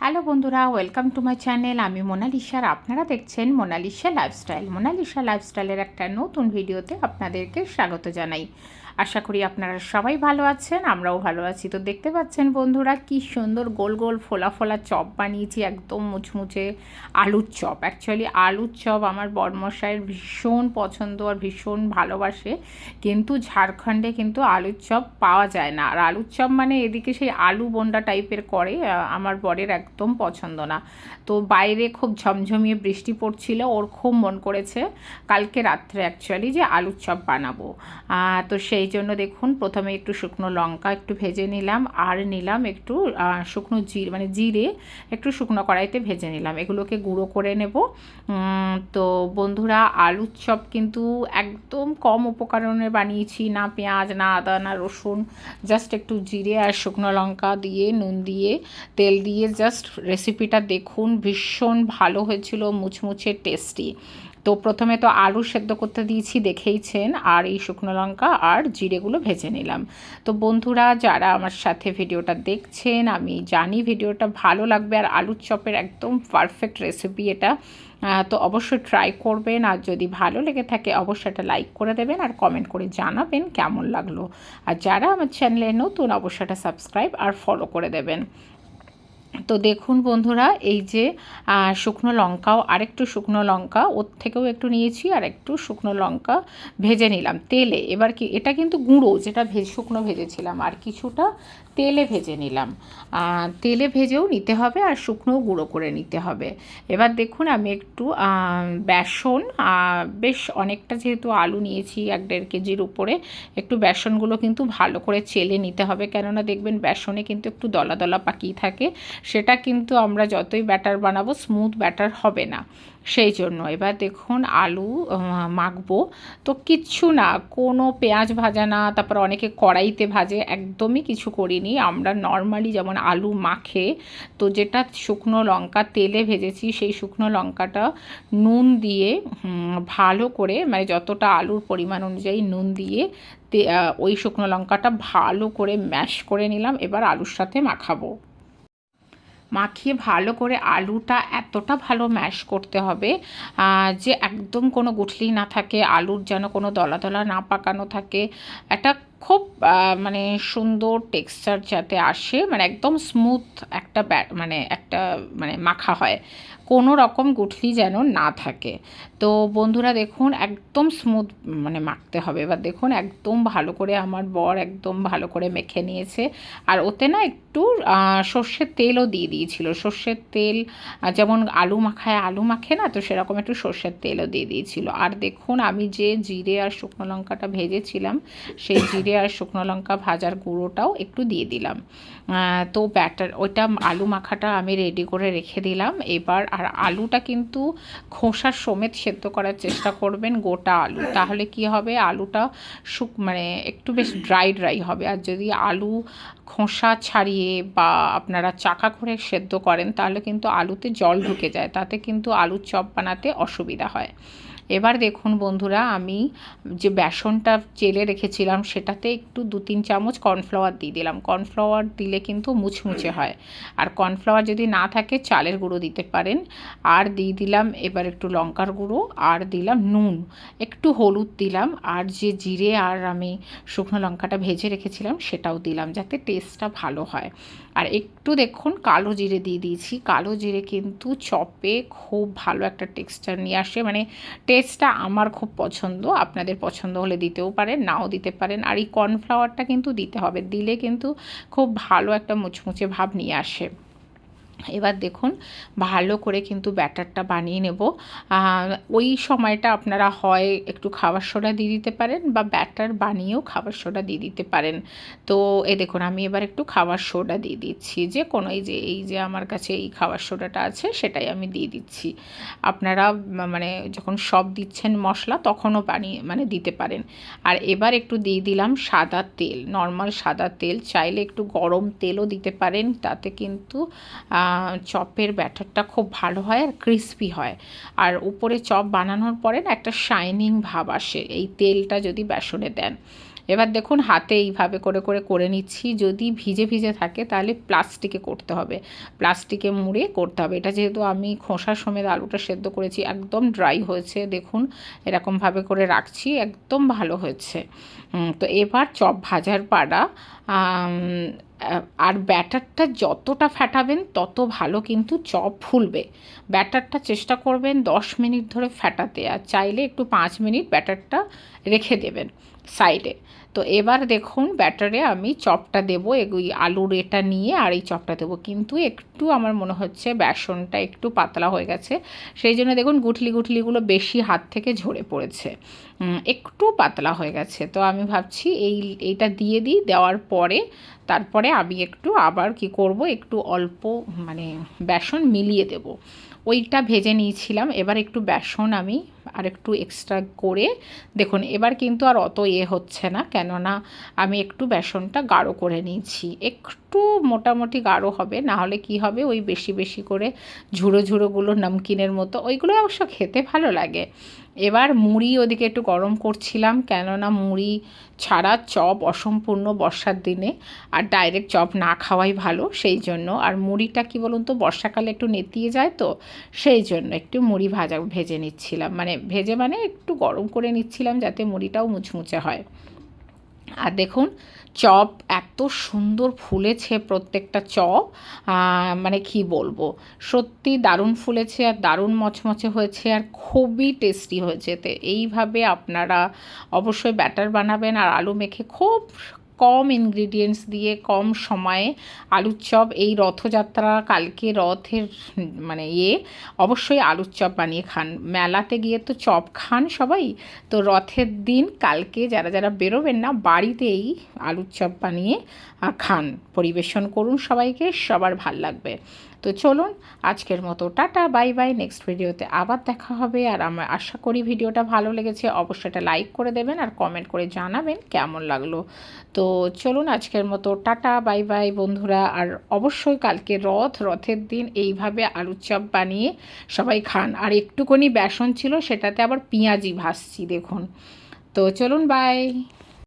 Hello বন্ধুরা welcome to my channel আমি মোনালিসার। আপনারা দেখছেন মোনালিসা লাইফস্টাইল মোনালিসা লাইফস্টাইলের একটা নতুন ভিডিওতে আপনাদেরকে স্বাগত জানাই। আশা করি আপনারা সবাই ভালো আছেন, আমরাও ভালো আছি। তো দেখতে পাচ্ছেন বন্ধুরা, কি সুন্দর গোল গোল ফোলা ফোলা চপ বানিয়েছি, একদম মুচমুচে আলুর চপ। অ্যাকচুয়ালি আলুর চপ আমার বর্মশাইয়ের ভীষণ পছন্দ আর ভীষণ ভালোবাসে। কিন্তু ঝাড়খণ্ডে কিন্তু আলুর চপ পাওয়া যায় না। আর আলুর চপ মানে এদিকে সেই আলু বন্ডা টাইপের করে আমার বরের একদম পছন্দ না। তো বাইরে খুব ঝমঝমিয়ে বৃষ্টি পড়ছিল, ওর খুব মন করেছে কালকে রাত্রে অ্যাকচুয়ালি যে আলুর চপ বানাবো। তো সেই জন্য দেখুন, প্রথমে একটু শুকনো লঙ্কা একটু ভেজে নিলাম, আর নিলাম একটু শুকনো জিরে মানে জিরে একটু শুকনো কড়াইতে ভেজে নিলাম। এগুলোকে গুঁড়ো করে নেব। তো বন্ধুরা, আলুর চপ কিন্তু একদম কম উপকরণে বানিয়েছি, না পেঁয়াজ, না আদা, না রসুন জাস্ট একটু জিরে আর শুকনো লঙ্কা দিয়ে, নুন দিয়ে, তেল দিয়ে জাস্ট রেসিপিটা দেখুন, ভীষণ ভালো হয়েছিল, মুচমুচে টেস্টি তো প্রথমে তো আলু সেদ্ধ করতে দিয়েছি, দেখেইছেন, আর এই শুকনো লঙ্কা আর জিরেগুলো ভেজে নিলাম। তো বন্ধুরা, যারা আমার সাথে ভিডিওটা দেখছেন, আমি জানি ভিডিওটা ভালো লাগবে, আর আলুর চপের একদম পারফেক্ট রেসিপি এটা তো অবশ্যই ট্রাই করবেন, আর যদি ভালো লেগে থাকে, অবশ্যই একটা লাইক করে দেবেন, আর কমেন্ট করে জানাবেন কেমন লাগল। আর যারা আমার চ্যানেলে নতুন, অবশ্যই একটা সাবস্ক্রাইব আর ফলো করে দেবেন। তো দেখুন বন্ধুরা, এই যে শুকনো লঙ্কাও, আরেকটু শুকনো লঙ্কা, ওর থেকেও একটু নিয়েছি, আর একটু শুকনো লঙ্কা ভেজে নিলাম তেলে। এবার কি, এটা কিন্তু গুঁড়ো, যেটা ভেজ, শুকনো ভেজেছিলাম, আর কিছুটা তেলে ভেজে নিলাম। তেলে ভেজেও নিতে হবে আর শুকনো গুঁড়ো করে নিতে হবে। এবার দেখুন আমি একটু বেসন বেশ অনেকটা যেহেতু আলু নিয়েছি এক দেড় কেজির উপরে, একটু বেসনগুলো কিন্তু ভালো করে চেলে নিতে হবে। কেননা দেখবেন বেসনে কিন্তু একটু দলা দলা পাকিয়ে থাকে। সেটা কিন্তু আমরা যতই ব্যাটার বানাবো, স্মুথ ব্যাটার হবে না। সেই জন্য। এবার দেখুন আলু মাখবো। তো কিচ্ছু না, কোনো পেঁয়াজ ভাজা না, তারপর অনেকে কড়াইতে ভাজে, একদমই কিছু করিনি। আমরা নর্মালি যেমন আলু মাখে, তো যেটা শুকনো লঙ্কা তেলে ভেজেছি, সেই শুকনো লঙ্কাটা নুন দিয়ে ভালো করে মানে যতটা আলুর পরিমাণ অনুযায়ী নুন দিয়ে ওই শুকনো লঙ্কাটা ভালো করে ম্যাশ করে নিলাম। এবার আলুর সাথে মাখাবো। মাখিয়ে ভালো করে আলুটা এতটা ভালো ম্যাশ করতে হবে যে একদম কোনো গুঠলি না থাকে, আলুর যেন কোনো দলা দলা না পাকানো থাকে। একটা খুব মানে সুন্দর টেক্সচার যাতে আসে মানে একদম স্মুথ একটা মানে একটা মানে মাখা হয়। কোনো রকম গুঠলি যেন না থাকে। তো বন্ধুরা দেখুন, একদম স্মুথ মানে মাখতে হবে। এবার দেখুন, একদম ভালো করে আমার বর একদম ভালো করে মেখে নিয়েছে। আর ওতে না একটু সর্ষের তেলও দিয়ে দিয়েছিল। সর্ষের তেল যেমন আলু মাখায়, আলু মাখে না, তো সেরকম একটু সর্ষের তেলও দিয়ে দিয়েছিল। আর দেখুন, আমি যে জিরে আর শুকনো লঙ্কাটা ভেজেছিলাম, সেই জিরে আর শুকনো লঙ্কা ভাজার গুঁড়োটাও একটু দিয়ে দিলাম। তো ব্যাটার, ওইটা আলু মাখাটা আমি রেডি করে রেখে দিলাম। এবার আর আলুটা কিন্তু খোসার সমেত সেদ্ধ করার চেষ্টা করবেন গোটা আলু। তাহলে কি হবে? আলুটা শুক মানে একটু বেশ ড্রাই ড্রাই হবে। আর যদি আলু খোসা ছাড়িয়ে বা আপনারা চাকা করে সেদ্ধ করেন, তাহলে কিন্তু আলুতে জল ঢুকে যায়। তাতে কিন্তু আলুর চপ বানাতে অসুবিধা হয়। এবার দেখুন বন্ধুরা, আমি যে বেসনটা চেলে রেখেছিলাম, সেটাতে একটু দু তিন চামচ কর্নফ্লাওয়ার দিয়ে দিলাম। কর্নফ্লাওয়ার দিলে কিন্তু মুচমুচে হয়। আর কর্নফ্লাওয়ার যদি না থাকে, চালের গুঁড়ো দিতে পারেন। আর দিয়ে দিলাম এবার একটু লঙ্কার গুঁড়ো, আর দিলাম নুন। একটু হলুদ দিলাম, আর যে জিরে আর আমি শুকনো লঙ্কাটা ভেজে রেখেছিলাম, সেটাও দিলাম যাতে টেস্টটা ভালো হয়। আর একটু দেখুন কালো জিরে দিয়ে দিয়েছি। কালো জিরে কিন্তু চপে খুব ভালো একটা টেক্সচার নিয়ে আসে। মানে টেস্টটা আমার খুব পছন্দ। আপনাদের পছন্দ হলে দিতেও পারেন, নাও দিতে পারেন। আর এই কর্নফ্লাওয়ারটা কিন্তু দিতে হবে। দিলে কিন্তু খুব ভালো একটা মুচমুচে ভাব নিয়ে আসে। এবার দেখুন, ভালো করে কিন্তু ব্যাটারটা বানিয়ে নেব। ওই সময়টা আপনারা হয় একটু খাবার সোডা দিয়ে দিতে পারেন বা ব্যাটার বানিয়েও খাবার সোডা দিয়ে দিতে পারেন। তো এ দেখুন, আমি এবার একটু খাবার সোডা দিয়ে দিচ্ছি। যে কোনো এই যে এই যে আমার কাছে এই খাবার সোডাটা আছে, সেটাই আমি দিয়ে দিচ্ছি। আপনারা মানে যখন সব দিচ্ছেন মশলা, তখনও বানিয়ে মানে দিতে পারেন। আর এবার একটু দিয়ে দিলাম সাদা তেল, নর্মাল সাদা তেল। চাইলে একটু গরম তেলও দিতে পারেন, তাতে কিন্তু চপের ব্যাটারটা খুব ভালো হয় আর ক্রিস্পি হয়। আর উপরে চপ বানানোর পরে না একটা শাইনিং ভাব আসে, এই তেলটা যদি বেসনে দেন। এবার দেখুন হাতে এইভাবে করে করে করে নিচ্ছি, যদি ভিজে ভিজে থাকে তাহলে প্লাস্টিকে করতে হবে। প্লাস্টিকে মুড়ে করতে হবে। এটা যেহেতু আমি খোসা সমেত আলুটা সেদ্ধ করেছি, একদম ড্রাই হয়েছে, দেখুন এরকমভাবে করে রাখছি, একদম ভালো হয়েছে। তো এবার চপ ভাজার পাড়া আর ব্যাটারটা যতটা ফ্যাটাবেন তত ভালো কিন্তু চপ ফুলবে। ব্যাটারটা চেষ্টা করবেন দশ মিনিট ধরে ফ্যাটাতে আর চাইলে একটু পাঁচ মিনিট ব্যাটারটা রেখে দেবেন সাইডে। তো এবার দেখুন ব্যাটারে আমি চপটা দেবো ওই আলুর এটা নিয়ে আর এই চপটা দেবো। কিন্তু একটু আমার মনে হচ্ছে বেসনটা একটু পাতলা হয়ে গেছে, সেই জন্য দেখুন গুঠলি গুঠলিগুলো বেশি হাত থেকে ঝরে পড়েছে। একটু পাতলা হয়ে গেছে। তো আমি ভাবছি এই, এইটা দিয়ে দিই, দেওয়ার পরে তারপরে আমি একটু আবার কি করব, একটু অল্প মানে বেসন মিলিয়ে দেব। ওইটা ভেজে নিয়েছিলাম। এবার একটু বেসন আমি আর একটু এক্সট্রা করে দেখুন, এবার কিন্তু আর অত এ হচ্ছে না, কেননা আমি একটু বেসনটা গাঢ় করে নিয়েছি। একটু মোটামুটি গাঢ় হবে, না হলে কি হবে, ওই বেশি বেশি করে ঝুড়ো ঝুড়োগুলো নমকিনের মতো, ওইগুলো অবশ্য খেতে ভালো লাগে। এবার মুড়ি ওদিকে একটু গরম করছিলাম, কেননা মুড়ি ছাড়া চপ অসম্পূর্ণ বর্ষার দিনে, আর ডাইরেক্ট চপ না খাওয়াই ভালো, সেই জন্য। আর মুড়িটা কি বলুন তো, বর্ষাকালে একটু নেতিয়ে যায় তো, সেই জন্য একটু মুড়ি ভাজা, ভেজে নিচ্ছিলাম। মানে ভেজে মানে একটু গরম করে নিচ্ছিলাম যাতে মুড়িটাও মুচমুচে হয়। আর দেখুন, চপ এত সুন্দর ফুলেছে প্রত্যেকটা চপ। মানে কি বলব, সত্যি দারুণ ফুলেছে আর দারুণ মচমচে হয়েছে আর খুবই টেস্টি হয়েছে তো এইভাবে আপনারা অবশ্যই ব্যাটার বানাবেন আর আলু মেখে খুব কম ইনগ্রিডিয়েন্টস দিয়ে, কম সময়ে আলুর চপ, এই রথযাত্রা কালকে রথের মানে ইয়ে অবশ্যই আলুর চপ বানিয়ে খান। মেলাতে গিয়ে তো চপ খান সবাই। তো রথের দিন কালকে যারা যারা বেরোবেন না, বাড়িতেই আলুর চপ বানিয়ে খান। পরিবেশন করুন সবাইকে, সবার ভালো লাগবে। তো চলুন আজকের মতো টাটা, বাই বাই। নেক্সট ভিডিওতে আবার দেখা হবে। আর আমার আশা করি ভিডিওটা ভালো লেগেছে। অবশ্যই এটা লাইক করে দেবেন আর কমেন্ট করে জানাবেন কেমন লাগল। তো চলুন আজকের মতো টাটা, বাই বাই বন্ধুরা। আর অবশ্যই কালকে রথ, রথের দিন এইভাবে আলুর চপ বানিয়ে সবাই খান। আর একটুখানি বেসন ছিল, সেটাতে আবার পেঁয়াজি ভাসছি দেখুন। তো চলুন, বাই।